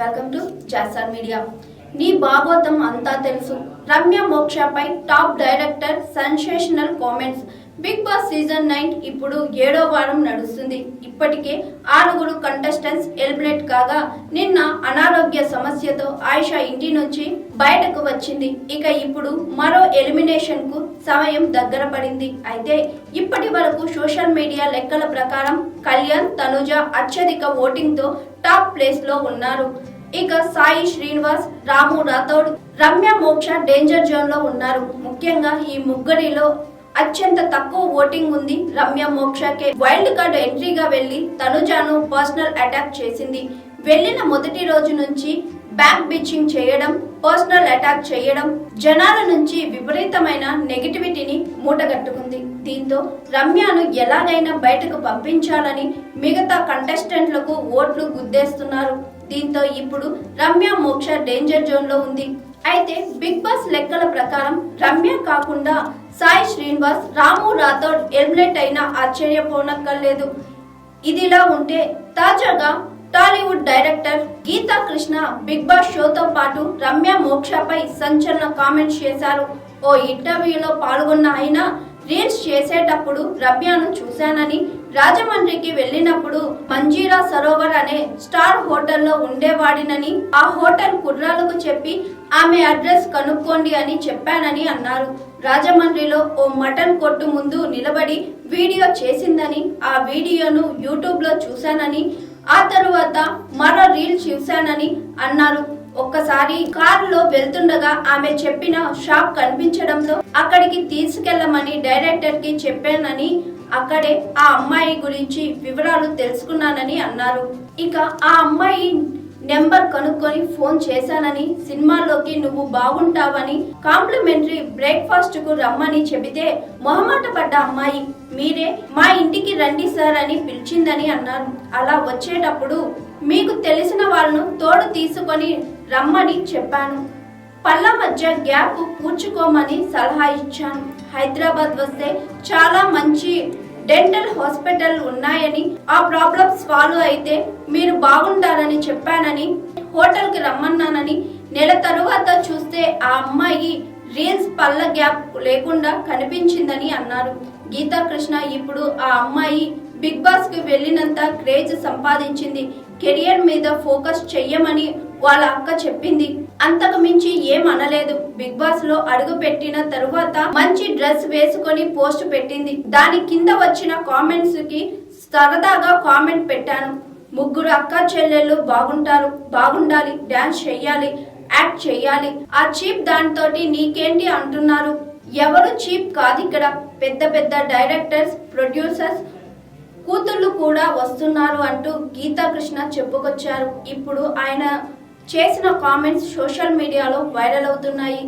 Welcome to జాసార్ media. నీ బాబోతం అంతా తెలుసు. Ramya మోక్షపై top director sensational comments. Bigg Boss season nine ఇప్పుడు ఏడో వారం నడుస్తుంది. ఇప్పటికే ఆరుగురు కంటెస్టెంట్స్ ఎలిమినేట్ కాగా నిన్న అనారోగ్య సమస్యతో ఆయిషా ఇంటి నుంచి బయటకు వచ్చింది. ఇక ఇప్పుడు మరో ఎలిమినేషన్కు సమయం దగ్గర పడింది. అయితే ఇప్పటి వరకు సోషల్ మీడియా లెక్కల ప్రకారం కళ్యాణ్ తనుజ అత్యధిక ఓటింగ్తో టాప్ ప్లేస్లో ఉన్నారు. ఇక సాయి శ్రీనివాస్ రాము రాథోడ్ రమ్య మోక్ష డేంజర్ జోన్లో ఉన్నారు. ముఖ్యంగా ఈ ముగ్గురిలో అత్యంత తక్కువ ఓటింగ్ ఉంది. రమ్య మోక్షకే వైల్డ్ కార్డ్ ఎంట్రీగా వెళ్ళి తనుజాను పర్సనల్ అటాక్ చేసింది. వెళ్ళిన మొదటి రోజు నుంచి బ్యాక్ బిచ్చింగ్ చేయడం పర్సనల్ అటాక్ చేయడం జనాల నుంచి విపరీతమైన నెగిటివిటీని మూటగట్టుకుంది. దీంతో రమ్యను ఎలాగైనా బయటకు పంపించాలని మిగతా కంటెస్టెంట్లకు ఓట్లు గుద్దేస్తున్నారు. దీంతో ఇప్పుడు రమ్య మోక్ష డేంజర్ జోన్లో ఉంది. అయితే బిగ్ బాస్ లెక్కల ప్రకారం రమ్య కాకుండా సాయి శ్రీనివాస్ రాము రాథోడ్ ఎలిమినేట్ అయినా ఆశ్చర్యపోనక్కర్లేదు. ఇదిలా ఉంటే తాజాగా Tollywood director Geetha Krishna Bigg Boss షోతో పాటు రమ్య మోక్షపై సంచలన కామెంట్స్ చేశారు. ఓ ఇంటర్వ్యూలో పాల్గొన్న ఆయన రీల్స్ చేసేటప్పుడు రమ్యను చూశానని రాజమండ్రికి వెళ్ళినప్పుడు మంజీరా సరోవర్ అనే స్టార్ హోటల్లో ఉండేవాడినని ఆ హోటల్ కుర్రాలకు చెప్పి ఆమె అడ్రస్ కనుక్కోండి అని చెప్పానని అన్నారు. రాజమండ్రిలో ఓ మటన్ కొట్టు ముందు నిలబడి వీడియో చేసిందని ఆ వీడియోను యూట్యూబ్లో చూశానని ఆ తరువాత మరో రీల్ చూశానని అన్నారు. ఒక్కసారి కారులో వెళ్తుండగా ఆమె చెప్పిన షాప్ కనిపించడంతో అక్కడికి తీసుకెళ్ళమని డైరెక్టర్కి చెప్పానని అక్కడే ఆ అమ్మాయి గురించి వివరాలు తెలుసుకున్నానని అన్నారు. ఇక ఆ అమ్మాయి నెంబర్ కనుక్కొని ఫోన్ చేశానని సినిమాల్లోకి నువ్వు బాగుంటావని కాంప్లిమెంటరీ బ్రేక్ఫాస్ట్కు రమ్మని చెబితే మొహమాట పడ్డ అమ్మాయి మీరే మా ఇంటికి రండి సార్ అని పిలిచిందని అన్నారు. అలా వచ్చేటప్పుడు మీకు తెలిసిన వాళ్ళను తోడు తీసుకొని రమ్మని చెప్పాను. పళ్ళ మధ్య గ్యాప్ పూడ్చుకోమని సలహా ఇచ్చాను. హైదరాబాద్ వస్తే చాలా మంచి డెంటల్ హాస్పిటల్ ఉన్నాయని ఆ ప్రాబ్లమ్ సాల్వ్ అయితే మీరు బాగుండాలని చెప్పానని హోటల్కి రమ్మన్నానని నెల తరువాత చూస్తే ఆ అమ్మాయి రీల్స్ పళ్ళ గ్యాప్ లేకుండా కనిపించిందని అన్నారు. గీతా కృష్ణ ఇప్పుడు ఆ అమ్మాయి బిగ్ బాస్కి వెళ్ళినంత క్రేజ్ సంపాదించింది. కెరియర్ మీద ఫోకస్ చెయ్యమని వాళ్ళ అక్క చెప్పింది. అంతకు మించి ఏం అనలేదు. బిగ్ బాస్లో అడుగు పెట్టిన తరువాత మంచి డ్రెస్ వేసుకొని పోస్ట్ పెట్టింది. దాని కింద వచ్చిన కామెంట్స్కి సరదాగా కామెంట్ పెట్టాను. ముగ్గురు అక్క చెల్లెళ్ళు బాగుంటారు. బాగుండాలి. డాన్స్ చెయ్యాలి. యాక్ట్ చెయ్యాలి. ఆ చీప్ దానితోటి నీకేంటి అంటున్నారు? ఎవరు చీప్ కాదు ఇక్కడ. పెద్ద పెద్ద డైరెక్టర్స్ ప్రొడ్యూసర్స్ కూతుళ్ళు కూడా వస్తున్నారు అంటూ గీతా కృష్ణ చెప్పుకొచ్చారు. ఇప్పుడు ఆయన చేసిన కామెంట్స్ సోషల్ మీడియాలో వైరల్ అవుతున్నాయి.